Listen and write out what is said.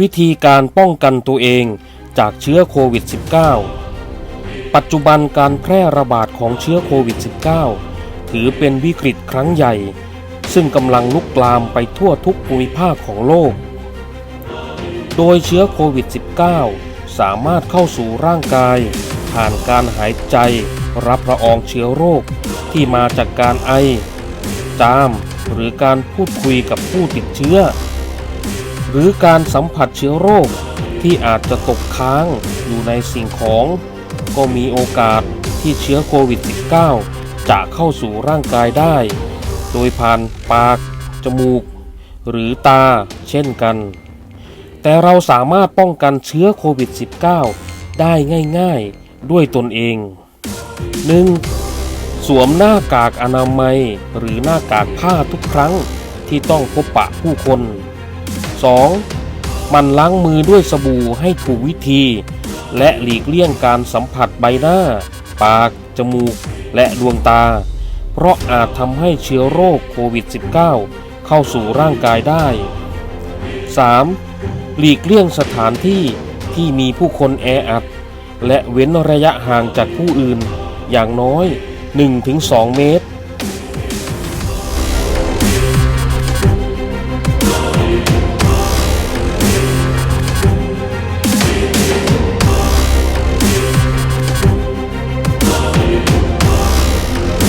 วิธีการป้องกันตัวเองจากเชื้อโควิด -19 ปัจจุบันการแพร่ระบาดของเชื้อโควิด -19 ถือเป็นวิกฤตครั้งใหญ่ ซึ่งกำลังลุกลามไปทั่วทุกภูมิภาคของโลก โดยเชื้อโควิด -19 สามารถเข้าสู่ร่างกาย ผ่านการหายใจ รับละอองเชื้อโรคที่มาจากการไอ จาม หรือการพูดคุยกับผู้ติดเชื้อ หรือการสัมผัสเชื้อโรคที่อาจจะตกค้างอยู่ในสิ่งของ ก็มีโอกาสที่เชื้อโควิด -19 จะเข้าสู่ร่างกายได้ โดยผ่านปาก จมูก หรือตาเช่นกัน แต่เราสามารถป้องกันเชื้อโควิด -19 ได้ง่ายๆด้วยตนเอง 1. สวมหน้ากากอนามัยหรือหน้ากากผ้าทุกครั้งที่ต้องพบปะผู้คน 2. มันล้างมือด้วยสบู่ให้ถูกวิธี และหลีกเลี่ยงการสัมผัสใบหน้า ปาก จมูก และดวงตา เพราะอาจทำให้เชื้อโรคโควิด -19 เข้าสู่ร่างกายได้ 3. หลีกเลี่ยงสถานที่ที่มีผู้คนแออัด และเว้นระยะห่างจากผู้อื่นอย่างน้อย 1-2 เมตร